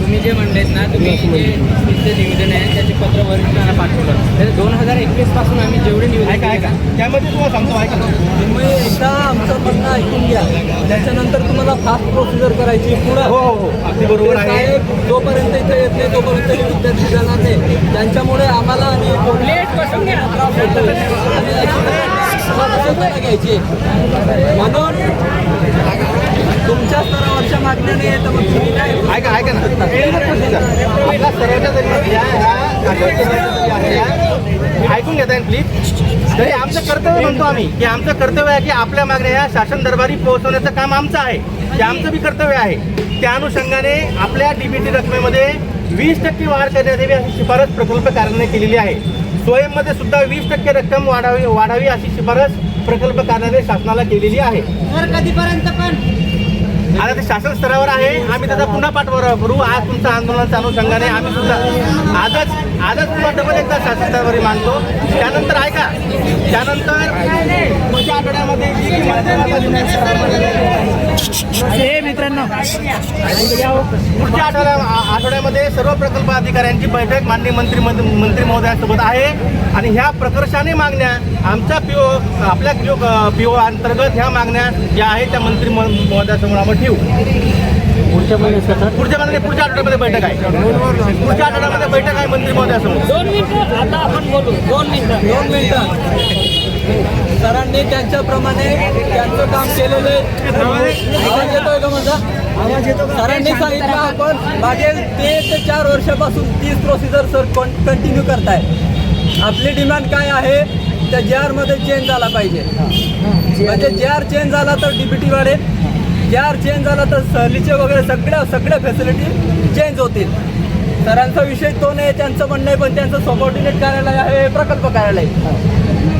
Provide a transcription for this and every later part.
तुम्ही जे म्हणलेत ना तुम्ही जे तुमचे निवेदन आहे त्याचे पत्र वरिष्ठांना पाठवलं. तर दोन हजार एकवीसपासून आम्ही जेवढे निवेदन ऐका ऐका. त्यामध्ये तुम्हाला सांगतो ऐका तुम्ही एकदा आमचं म्हणणं ऐकून घ्या. त्याच्यानंतर तुम्हाला फास्ट प्रोसिजर करायची पुढं. हो हो. अगदी बरोबर आहे. जोपर्यंत इथे येत नाही तोपर्यंत विद्यार्थी जाणार नाही. त्यांच्यामुळे आम्हाला आणि घ्यायची म्हणून तुमच्या स्तरावरच्या मागण्या नाही तर मग तुम्ही काय ऐका ऐका ना. आपला सर्वांच्या जरी या ह्या कागदपत्राच्या जरी आहे ऐकून प्लीज तरी आमचं कर्तव्य म्हणतो आम्ही की आमचं कर्तव्य आहे की आपल्या मागण्या या शासन दरबारी पोहोचवण्याचं काम आमचं आहे ते आमचं बी कर्तव्य आहे. त्या अनुषंगाने आपल्या डीबीटी रकमेमध्ये वीस टक्के वाढ करण्यात यावी अशी शिफारस प्रकल्प कार्यालयाने केलेली आहे. स्वयंमध्ये सुद्धा वीस टक्के रक्कम वाढावी वाढावी अशी शिफारस प्रकल्प कार्यालय शासनाला केलेली आहे. कधीपर्यंत पण? आता ते शासन स्तरावर आहे. आम्ही त्याचा पुन्हा पाठपुरावा करू. आज तुमच्या आंदोलनाच्या अनुषंगाने आम्ही सुद्धा आजच आजच पुन्हा डबल एकदा शासन स्तरावर मानतो. त्यानंतर ऐका. त्यानंतर पुढच्या आठवड्यामध्ये हे मित्रांनो. पुढच्या आठवड्या आठवड्यामध्ये सर्व प्रकल्प अधिकाऱ्यांची बैठक माननीय मंत्री मंत्री महोदयांसोबत आहे. आणि ह्या प्रकर्षाने मागण्या आमच्या पीओ आपल्या पीओ पीओ अंतर्गत ह्या मागण्या ज्या आहेत त्या मंत्री महोदयासमोर आम्ही ठेवू. पुढच्या महिन्यात पुढच्या आठवड्यामध्ये बैठक आहे. पुढच्या आठवड्यामध्ये बैठक आहे मंत्री महोदयासमोर. दोन मिनिटं आता आपण बोलू. दोन मिनिटं. दोन मिनिटं. सरांनी त्यांच्याप्रमाणे त्यांचं काम केलेलं आहे. आवाज येतोय का माझा? सरांनी सांगितलं आपण मागील तीन ते चार वर्षापासून तीच प्रोसिजर सर कंटिन्यू करताय. आपली डिमांड काय आहे? त्या जे आरमध्ये चेंज झाला पाहिजे. म्हणजे जे आर चेंज झाला तर डीबीटी वाढेल. जे आर चेंज झाला तर सहलीचे वगैरे सगळ्या सगळ्या फॅसिलिटी चेंज होतील. सरांचा विषय तो नाही त्यांचं म्हणणं आहे पण त्यांचं सबऑर्डिनेट कार्यालय आहे प्रकल्प कार्यालय.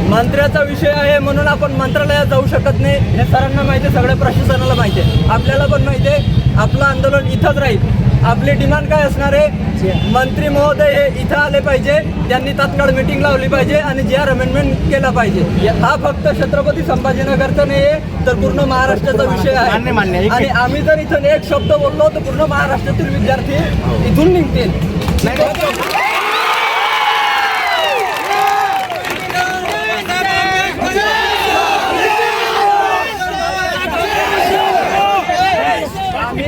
मंत्र्याचा विषय आहे म्हणून आपण मंत्रालयात जाऊ शकत नाही. हे सरांना माहिती आहे सगळ्या प्रशासनाला माहिती आहे. आपल्याला पण माहिती आहे आपलं आंदोलन इथंच राहील. आपली डिमांड काय असणार आहे? मंत्री महोदय हे इथं आले पाहिजे त्यांनी तात्काळ मिटिंग लावली पाहिजे आणि जे आर अमेंडमेंट केला पाहिजे. हा फक्त छत्रपती संभाजीनगरचा नाही आहे तर पूर्ण महाराष्ट्राचा विषय. आहे. आणि आम्ही जर इथं एक शब्द बोललो तर पूर्ण महाराष्ट्रातील विद्यार्थी इथून निघतील.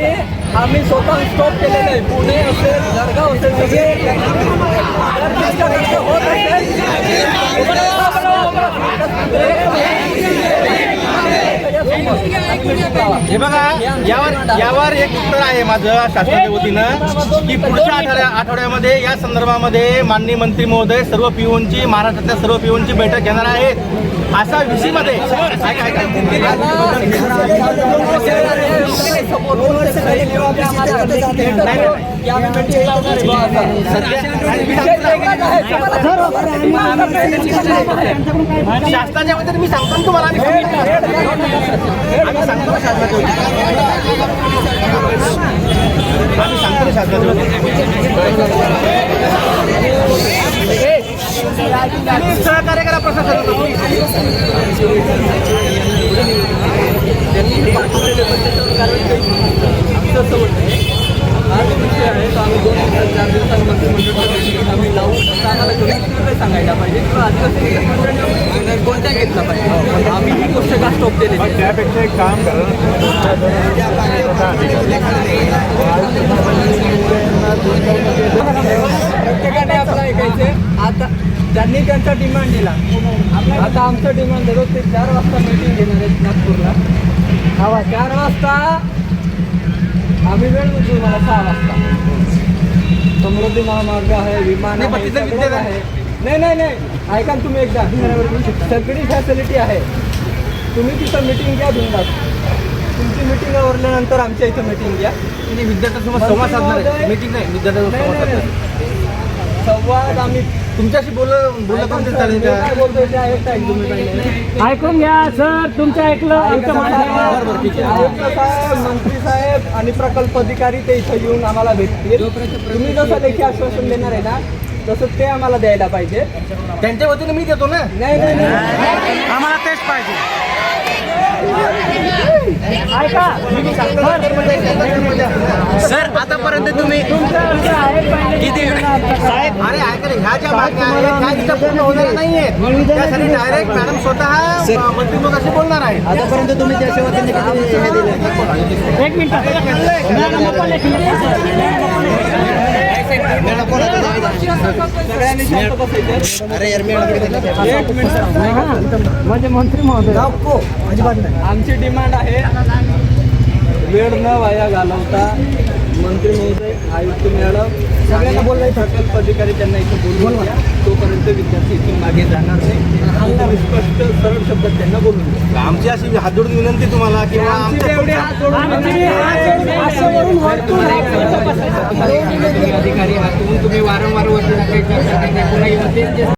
आम्ही आम्ही स्वतः स्टॉप केलेलं आहे. पुणे असेल जळगाव असेल सगळे होत हे बघा यावर यावर एक उत्तर आहे माझं शासनाच्या वतीनं की पुढच्या आठवड्या आठवड्यामध्ये या संदर्भामध्ये माननीय मंत्री महोदय सर्व पिऊनची महाराष्ट्रातल्या सर्व पिऊनची बैठक घेणार आहेत. असा विषयमध्ये शासनाच्या मी सांगतो ना तुम्हाला आम्ही सांगतो. ना शासनाच्या आम्ही सांगतो ना शासनाच्या विषय आहे तो आम्ही दोन दिवसात चार दिवसात मंत्रिमंडळ आम्ही लावू आम्हाला कमिशनरला सांगायला पाहिजे किंवा आदिवासी कोणत्या घेतला पाहिजे आम्ही ही गोष्ट का स्टॉप केली त्यापेक्षा एक काम करा आपलं ऐकायचे आता त्यांनी त्यांचा डिमांड दिला. आता आमचा डिमांड रोज ते चार वाजता मीटिंग घेणार आहेत नागपूरला. चार वाजता आम्ही वेळ म्हणतो मला सहा वाजता. समृद्धी महामार्ग आहे विमान आहे, नाही नाही नाही. ऐका ना तुम्ही एकदा. सगळी फॅसिलिटी आहे. तुम्ही तिथं मिटिंग घ्या बिंदास तुमची मिटिंग आवरल्यानंतर आमच्या इथं मिटिंग घ्या. विद्यार्थ्यांसोबत संवाद साधणार आहे. मीटिंग नाही विद्यार्थ्यांसोबत संवाद आम्ही तुमच्याशी बोल बोललं पण ते चालेल काय बोलतोय ते ऐकताय तुम्ही पहिले ऐकून घ्या सर तुमचं ऐकलं आमचं बरोबर, म्हणणं ठीक आहे. आयुक्त साहेब मंत्री साहेब आणि प्रकल्प अधिकारी ते इथं येऊन आम्हाला भेटतील. तुम्ही जसं लेखी आश्वासन देणार आहे ना तसं ते आम्हाला द्यायला पाहिजे. त्यांच्या वतीने मी देतो ना? नाही नाही नाही. आम्हाला तेच पाहिजे. सर आतापर्यंत तुम्ही किती अरे ऐका ना, ह्या ज्या मागण्या आहेत ह्या पूर्ण होणार नाही आहेत त्यासाठी डायरेक्ट मॅडम स्वतः बोलणार आतापर्यंत तुम्ही किती हे दिले. एक मिनिट. म्हणजे मंत्री महोदय अजिबात नाही आमची डिमांड आहे वेळ न वाया घालवता मंत्री महोदय आयुक्त मॅडम सगळ्यांना बोलायचं प्रकल्प अधिकारी त्यांना इथं बोलवून घ्या. तोपर्यंत विद्यार्थी इथून मागे जाणार नाही. स्पष्ट सरळ शब्दात त्यांना बोलून. आमची अशी हात जोडून विनंती तुम्हाला किंवा अधिकारी हातवून तुम्ही वारंवार वरती पुन्हा